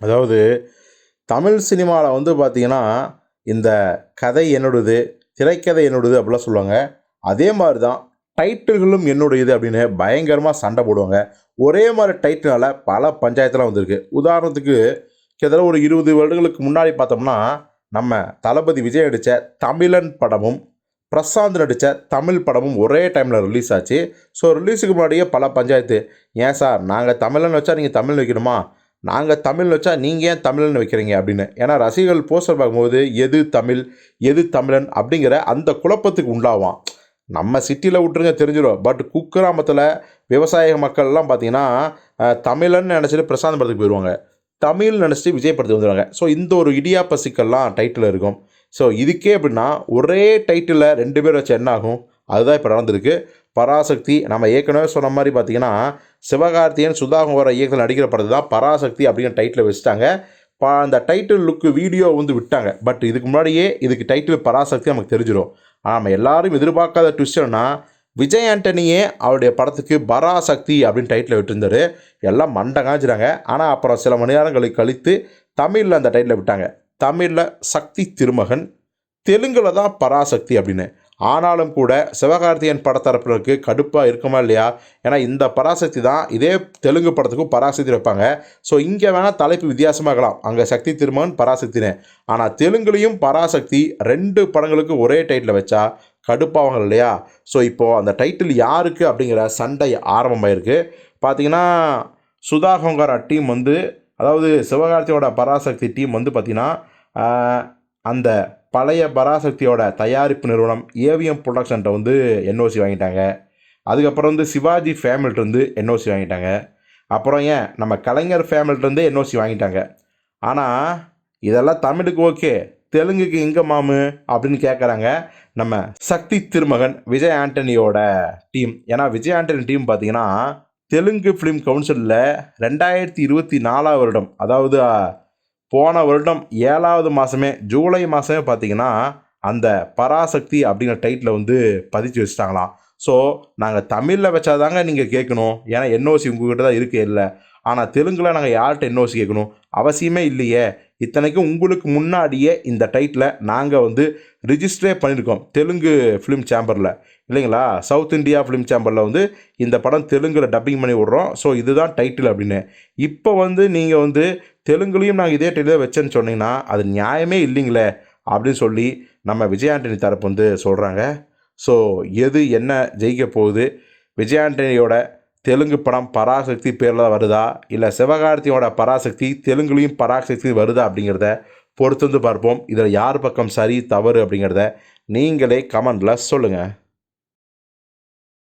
அதாவது தமிழ் சினிமாவில் வந்து பார்த்திங்கன்னா இந்த கதை என்னோடது திரைக்கதை என்னோடது அப்படிலாம் சொல்லுவாங்க. அதே மாதிரி தான் டைட்டில்களும் என்னுடையது அப்படின்னு பயங்கரமாக சண்டை போடுவாங்க. ஒரே மாதிரி டைட்டிலால் பல பஞ்சாயத்துலாம் வந்திருக்கு. உதாரணத்துக்கு கிட்டத்தட்ட ஒரு இருபது வருடங்களுக்கு முன்னாடி பார்த்தோம்னா நம்ம தளபதி விஜய் நடித்த தமிழன் படமும் பிரசாந்த் நடித்த தமிழ் படமும் ஒரே டைமில் ரிலீஸ் ஆச்சு. ஸோ ரிலீஸுக்கு முன்னாடியே பல பஞ்சாயத்து ஏன் சார் நாங்கள் தமிழன் வச்சா நீங்கள் தமிழ் வைக்கணுமா நாங்கள் தமிழ் வச்சா நீங்கள் ஏன் தமிழ்னு வைக்கிறீங்க அப்படின்னு? ஏன்னா ரசிகர்கள் போஸ்டர் பார்க்கும்போது எது தமிழ் எது தமிழன் அப்படிங்கிற அந்த குழப்பத்துக்கு உண்டாவான் நம்ம சிட்டியில் விட்டுருங்க தெரிஞ்சிடும் பட் குக்கிராமத்தில் விவசாய மக்கள்லாம் பார்த்தீங்கன்னா தமிழன்னு நினச்சிட்டு பிரசாந்த படத்துக்கு போயிடுவாங்க தமிழ் நினச்சிட்டு விஜய் படத்துக்கு வந்துடுவாங்க ஸோ இந்த ஒரு இடியாப்ப சிக்கல்லாம் டைட்டில் இருக்கும். ஸோ இதுக்கே அப்படின்னா ஒரே டைட்டிலில் ரெண்டு பேர் வச்சு என்ன ஆகும்? அதுதான் இப்போ நடந்திருக்கு. பராசக்தி நம்ம ஏற்கனவே சொன்ன மாதிரி பார்த்தீங்கன்னா சிவகார்த்தியன் சுதாகுமார இயக்கத்தில் நடிக்கிற படத்தை தான் பராசக்தி அப்படிங்கிற டைட்டில் வச்சுட்டாங்க. பா அந்த டைட்டில் லுக்கு வீடியோ வந்து விட்டாங்க. பட் இதுக்கு முன்னாடியே இதுக்கு டைட்டில் பராசக்தி நமக்கு தெரிஞ்சிடும் ஆனால் நம்ம எல்லாரும் எதிர்பார்க்காத ட்விஸ்டர்னா விஜய் ஆண்டனியே அவருடைய படத்துக்கு பராசக்தி அப்படின்னு டைட்டில் விட்டுருந்தாரு. எல்லாம் மண்டை காஞ்சிட்டாங்க. ஆனால் அப்புறம் சில மணி நேரங்களுக்கு கழித்து தமிழில் அந்த டைட்டில் விட்டாங்க. தமிழில் சக்தி திருமகன் தெலுங்கில் தான் பராசக்தி அப்படின்னு. ஆனாலும் கூட சிவகார்த்தியன் படத்தரப்பினருக்கு கடுப்பாக இருக்குமா இல்லையா? ஏன்னா இந்த பராசக்தி தான் இதே தெலுங்கு படத்துக்கும் பராசக்தி வைப்பாங்க. ஸோ இங்கே வேணால் தலைப்பு வித்தியாசமாகலாம். அங்கே சக்தி திருமகன் பராசக்தின்னு ஆனால் தெலுங்குலேயும் பராசக்தி ரெண்டு படங்களுக்கு ஒரே டைட்டில் வச்சா கடுப்பாவாங்க இல்லையா? ஸோ இப்போது அந்த டைட்டில் யாருக்கு அப்படிங்கிற சண்டை ஆரம்பமாயிருக்கு. பார்த்தீங்கன்னா சுதா ஹோங்காரா டீம் வந்து அதாவது சிவகார்த்தியோட பராசக்தி டீம் வந்து பார்த்திங்கன்னா அந்த பழைய பராசக்தியோட தயாரிப்பு நிறுவனம் ஏவிஎம் ப்ரொடக்ஷன்ட்ட வந்து என்ஓசி வாங்கிட்டாங்க. அதுக்கப்புறம் வந்து சிவாஜி ஃபேமிலிட்டேருந்து என்ஓசி வாங்கிட்டாங்க. அப்புறம் ஏன்? நம்ம கலைஞர் ஃபேமிலிட்டேருந்து என்ஓசி வாங்கிட்டாங்க. ஆனால் இதெல்லாம் தமிழுக்கு ஓகே தெலுங்குக்கு எங்கே மாமு? அப்படின்னு கேட்குறாங்க நம்ம சக்தி திருமகன் விஜய் ஆண்டனியோட டீம். ஏன்னா விஜய் ஆண்டனி டீம் பார்த்தீங்கன்னா தெலுங்கு ஃபிலிம் கவுன்சிலில் ரெண்டாயிரத்தி இருபத்தி நாலாம் வருடம் அதாவது போன வருடம் ஏழாவது மாதமே ஜூலை மாதமே பார்த்தீங்கன்னா அந்த பராசக்தி அப்படிங்கிற டைட்டில் வந்து பதிச்சு வச்சுட்டாங்களாம். ஸோ நாங்கள் தமிழில் வச்சாதாங்க நீங்கள் கேட்கணும். ஏன்னா என்ஓசி உங்ககிட்ட தான் இருக்கே இல்லை. ஆனால் தெலுங்கில் நாங்கள் யார்கிட்ட என்ஓசி கேட்கணும்? அவசியமே இல்லையே. இத்தனைக்கும் உங்களுக்கு முன்னாடியே இந்த டைட்டில் நாங்கள் வந்து ரிஜிஸ்டரே பண்ணியிருக்கோம் தெலுங்கு ஃபிலிம் சேம்பரில் இல்லைங்களா? சவுத் இந்தியா ஃபிலிம் சேம்பரில் வந்து இந்த படம் தெலுங்கில் டப்பிங் பண்ணி விட்றோம். ஸோ இதுதான் டைட்டில் அப்படின்னு. இப்போ வந்து நீங்கள் வந்து தெலுங்குலேயும் நாங்கள் இதே டைட்டில் வச்சேன்னு சொன்னீங்கன்னா அது நியாயமே இல்லைங்களே அப்படின்னு சொல்லி நம்ம விஜய் ஆண்டனி தரப்பு வந்து சொல்கிறாங்க ஸோ எது என்ன ஜெயிக்க போகுது? விஜய் ஆண்டனியோட தெலுங்கு படம் பராசக்தி பேரில் வருதா? இல்லை சிவகார்த்தியோட பராசக்தி தெலுங்குலேயும் பராசக்தி வருதா அப்படிங்கிறத பொறுத்து வந்து பார்ப்போம். இதில் யார் பக்கம் சரி தவறு அப்படிங்கிறத நீங்களே கமெண்டில் சொல்லுங்கள்